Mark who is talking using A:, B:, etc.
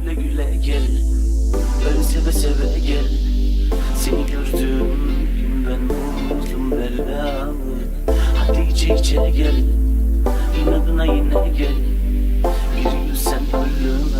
A: güle güle gel. Öyle seve seve gel. Seni gördüğüm gün ben buldum belamı Hadi içe içe gel. İnadına yine gel. Bir gün sen ölüme